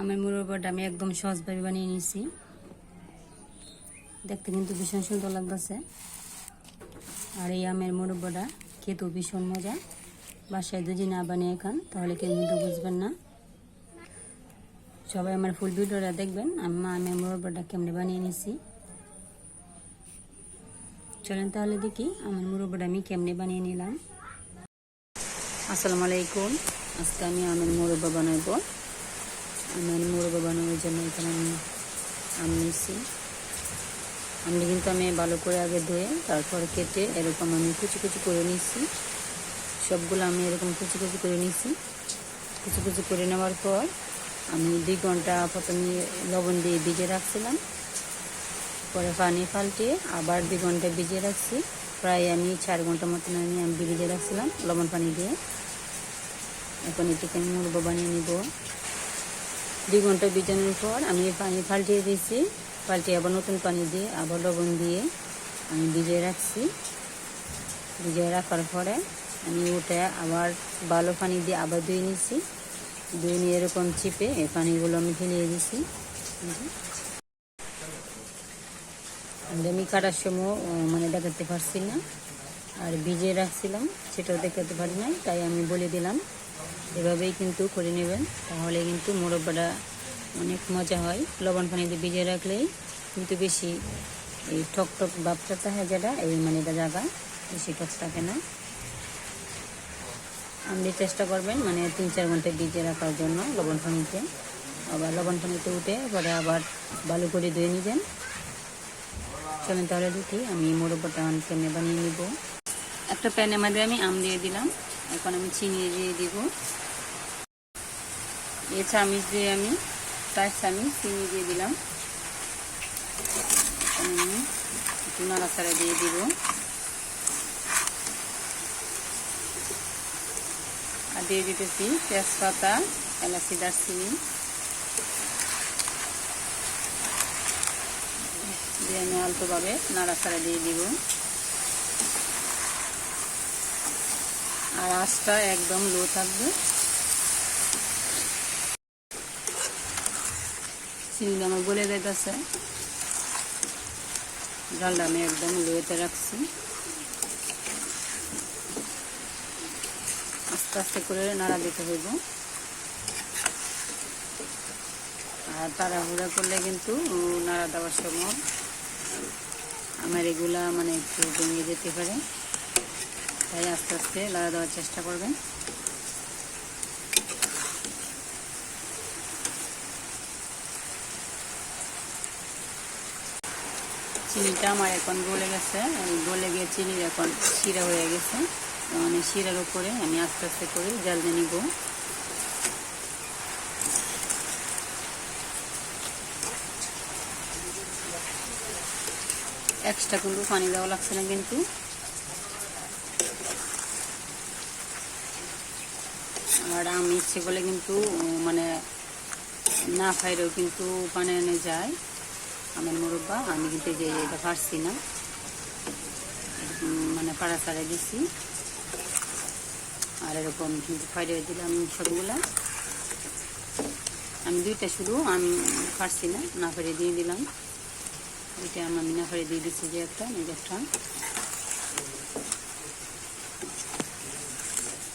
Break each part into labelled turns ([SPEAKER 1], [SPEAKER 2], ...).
[SPEAKER 1] আমার মুরব্বাটা আমি একদম সহজভাবে বানিয়ে নিয়েছি। দেখতে কিন্তু ভীষণ সুন্দর লাগতেছে। আর এই আমের মুরব্বাটা খেতেও ভীষণ মজা। বাসায় যদি না বানিয়ে খান, তাহলে কেউ কিন্তু বুঝবেন না। সবাই আমার ফুল ভিডিওটা দেখবেন, আমি মা আমের মুরব্বাটা কেমনে বানিয়ে নিয়েছি। চলেন তাহলে দেখি আমার মুরব্বাটা আমি কেমনে বানিয়ে নিলাম। আসসালামু আলাইকুম, আজকে আমি আমের মুরব্বা বানাবো। আমের মুরব্বা বানানোর জন্য এখানে আমি আম নিচ্ছি আমটা কিন্তু আমি ভালো করে আগে ধুয়ে তারপর কেটে এরকম আমি কুচি কুচি করে নিচ্ছি সবগুলো আমি এরকম কুচি কুচি করে নিচ্ছি কুচি কুচি করে নেওয়ার পর আমি দুই ঘণ্টা প্রথমে লবণ দিয়ে ভিজে রাখছিলাম। পরে পানি পাল্টিয়ে আবার দুই ঘণ্টা ভিজিয়ে রাখছি। প্রায় আমি চার ঘণ্টা মতন আমি আমি ভিজে রাখছিলাম লবণ পানি দিয়ে। এখন এটিকে আমি মুরব্বা বানিয়ে নিব। দুই ঘণ্টা ভিজানোর পর আমি পানি পাল্টিয়ে দিয়েছি। পাল্টিয়ে আবার নতুন পানি দিয়ে আবার লবণ দিয়ে আমি ভিজিয়ে রাখছি। ভিজিয়ে রাখার পরে আমি উঠে আবার ভালো পানি দিয়ে আবার ধুয়ে নিচ্ছি ধুয়ে নিয়ে এরকম চিপে এই পানিগুলো আমি ফেলিয়ে দিছি আমি কাটার সময় মানে দেখাতে পারছি না। আর ভিজিয়ে রাখছিলাম, সেটাও দেখাতে পারি নাই, তাই আমি বলে দিলাম। এভাবেই কিন্তু করে নেবেন। তাহলে কিন্তু মোরব্বাটা অনেক মজা হয়। লবণ পানিতে ভিজিয়ে রাখলেই কিন্তু বেশি এই ঠক ঠক ভাবটা থাকে যেটা এই মানে এটা জায়গা বেশি টক থাকে না। আপনি চেষ্টা করবেন মানে তিন চার ঘণ্টা ভিজিয়ে রাখার জন্য লবণ পানিতে। আবার লবণ পানিতে উঠে পরে আবার ভালো করে ধুয়ে নেবেন। চলেন তাহলে দেখি আমি মোরব্বাটা কেমনে বানিয়ে নিব। একটা প্যানের মধ্যে আমি আম দিয়ে দিলাম। এখন আমি চিনি দিয়ে দিব। এই চামিচ দিয়ে আমি, চার চামিচ চিনি দিয়ে দিলাম। একটু নাড়াচাড়া দিয়ে দিব। আর দিয়ে দিতেছি তেজপাতা, এলাচি, দারচিনি। দিয়ে আমি অল্পভাবে নাড়াচাড়া দিয়ে দিব। আর আঁচটা একদম লো থাকবে। চিনিটা আমার গলে যাইতেছে। ডালটা আমি একদম লোয়েতে রাখছি। আস্তে আস্তে করে নাড়া দিতে হইব। আর তাড়াহুড়া করলে কিন্তু নাড়া দেওয়ার সময় আমার এগুলা মানে একটু ভেঙে যেতে পারে। তাই আস্তে আস্তে নাড়া দেওয়ার চেষ্টা করবেন। চিনিটা আমার এখন গলে গেছে। গলে গিয়ে চিনির এখন শিরা হয়ে গেছে। মানে শিরার উপরে আমি আস্তে আস্তে করে জাল দিয়ে নিব। এক্সট্রা কিন্তু পানি দেওয়া লাগছে না কিন্তু। আর আমি ইচ্ছে করলে কিন্তু মানে না খাইলেও কিন্তু পানি এনে যায়। আমার মুরব্বা, আমি কিন্তু যে এটা পারছি না। মানে পাড়া ছাড়া দিছি। আর এরকম কিন্তু ফাইডে দিলাম সবগুলা। আমি দুইটা শুধু, আমি পারছি না না ফেরে দিয়ে দিলাম। দুইটা আমি না ফেরে দিয়ে দিচ্ছি যে একটা একটা।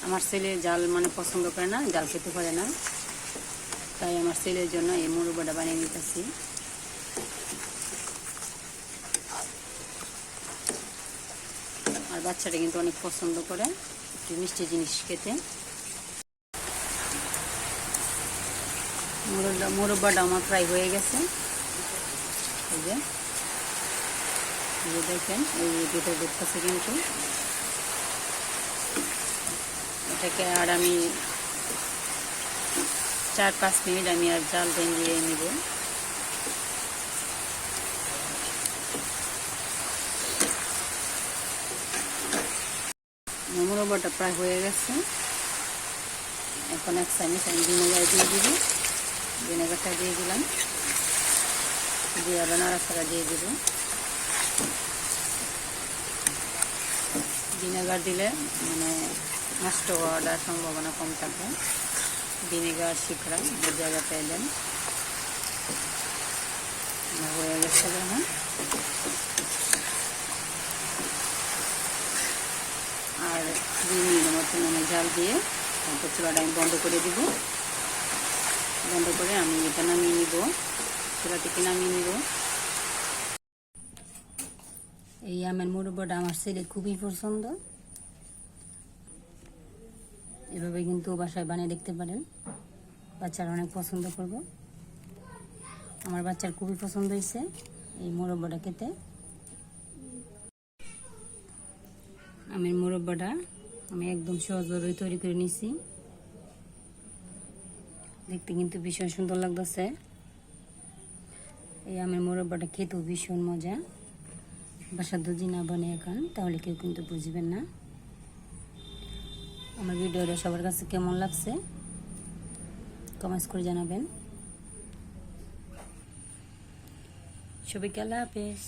[SPEAKER 1] আমার ছেলে জাল মানে পছন্দ করে না, জাল খেতে পারে না। তাই আমার ছেলের জন্য এই মুরব্বাটা বানিয়ে নিতেছি আর বাচ্চাটা কিন্তু অনেক পছন্দ করে, একটু মিষ্টি জিনিস খেতে। মুরব্বা মুরব্বাটা আমার ফ্রাই হয়ে গেছে। এই যে এই যে দেখেন, এই ভিতরে ঢুকতেছে কিন্তু। এটাকে আর আমি চার পাঁচ মিনিট আমি আর জাল দিয়ে নিব। মুরব্বাটা প্রায় হয়ে গেছে। এখন এক চামচ আমি ভিনেগার দিয়ে দিব। ভিনেগারটা দিয়ে দিলাম। দিয়ে আবার নাড়াচাড়া দিয়ে দিব। ভিনেগার দিলে মানে নষ্ট হওয়ার সম্ভাবনা কম থাকবে ভিনেগার, শিখরা, যে জায়গা পাইলেন আমার হয়ে গেছে এখন দুই মিনিটের মতন আমি জাল দিয়ে। তারপর চুলাটা আমি বন্ধ করে দিব। বন্ধ করে আমি এটা নামিয়ে নিব। চুলা থেকে নামিয়ে নিব। এই আমের মুরব্বাটা আমার ছেলে খুবই পছন্দ। এভাবে কিন্তু বাসায় বানিয়ে দেখতে পারেন। বাচ্চারা অনেক পছন্দ করব। আমার বাচ্চার খুবই পছন্দ হয়েছে এই মুরব্বাটা খেতে। আমের মুরব্বাটা আমি একদম সহজভাবে তৈরি করে নিছি। দেখতে কিন্তু ভীষণ সুন্দর লাগতেছে। এই আমের মুরব্বাটা খেতেও ভীষণ মজা। বাসা দুজি না বানিয়ে খান তাহলে কেউ কিন্তু বুঝবেন না। আমার ভিডিওটা সবার কাছে কেমন লাগছে কমেন্টস করে জানাবেন। সবাইকে আল্লাহ হাফেজ।